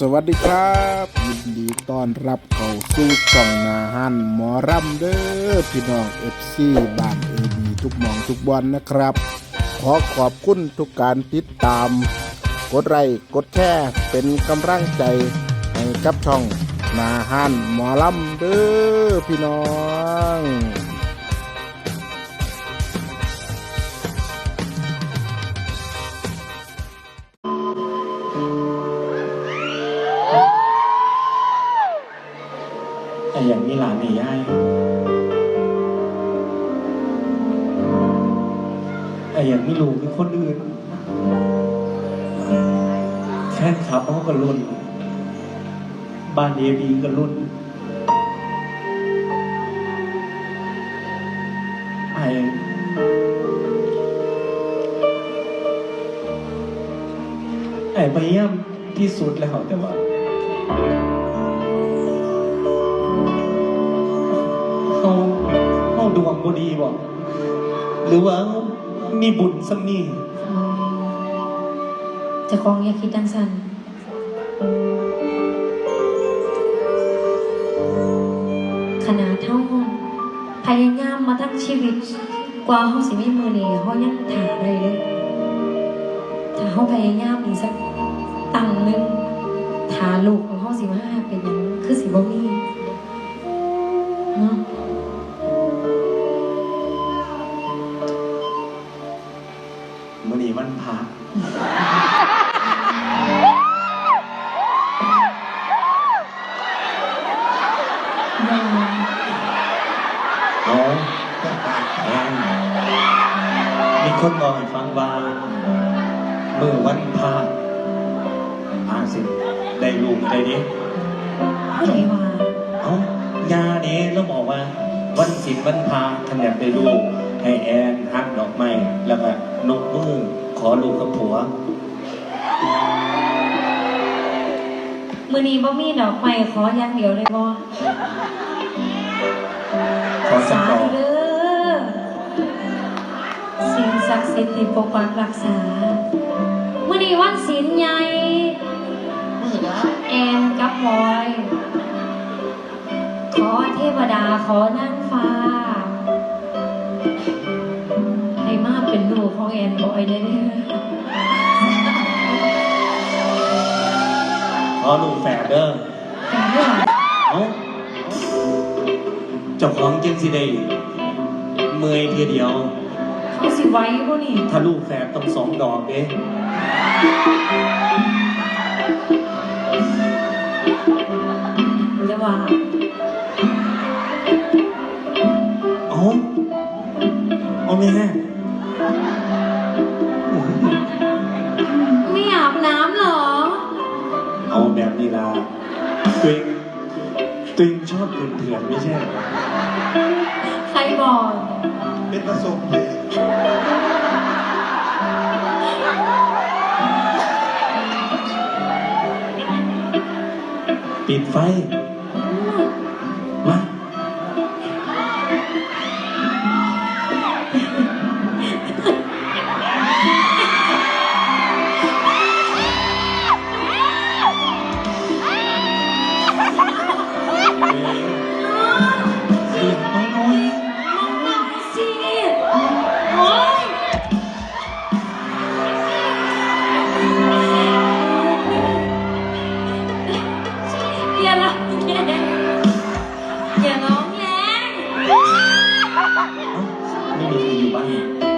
สวัสดีครับยินดีต้อนรับเข้าสู่ช่องนาฮันหมอรำเด้อพี่น้องเอฟซีบ้านเอบีทุกหมองทุกบอลนะครับ ขอขอบคุณทุกการติดตาม กดไลค์กดแชร์เป็นกำลังใจให้กับช่องนาฮันหมอรำเด้อพี่น้อง แต่อย่างมีหลานนี่ย่ายแต่อย่างมีลูกคือคนอื่นแฟนคลับเขาก็รุ่น บ้านเอบีก็รุ่นไอไอพยายามที่สุดแล้วแต่ว่า ดวงบดีบ่หรือว่ามีบุญสักนี่เจะคองอย่าคิดดังสันขนาดเท่าพยายามมาทั้งชีวิต กว่าเขาสิไม่มือนี่เขายังถาได้เลยถ้าเขาพยายามอีกสักตังหนึงถาลูกของเขาสิว่าเป็นหยังคือสิบ่มีเนาะ เอาแอนมีคนบอกให้ฟังว่ามื้อวันพระอาสิได้ลูกได้เด้ผู้ใดว่าเอายาเด้แล้วบอกว่า วันศิลวันพระท่านอยากได้ลูกให้แอนฮักดอกไม้แล้วก็นกมือขอลูกกับผัวมือนี้บ่มีดอกไม้ขออย่างเดียวเลยบ่ ขอสักสาดอกธุเด้อสิ่งศักดิ์สิทธิ์ที่ปกปักรักษามื่อนี้วันศีลใหญ่แอนกับพลอย ขอเทวดาขอนางฟ้า ให้มาเป็นลูกของแอนบอยได้เด้อขอลูกแฝดเด้อแต่เรื่องเอาเจ้าของจึงสิได้เมื่อยเทียเดียว เขาสิไว้บ่นี่ ถ้าลูกแฝดต้องสองดอกเด้จะว่าเอาเอาแม่ไม่อาบน้ำเหรอ เอาแบบนี้ละตัวเองตัวเองชอบเถื่อนๆไม่ใช่เหรอ ใครบอก เป็นประสบเหตุปิดไฟ เสียงน้อยมองหน้าสิโอ๊ยอย่าร้องแรงอย่าร้องแรงๆเอ้าไม่มีใครอยู่บ้าน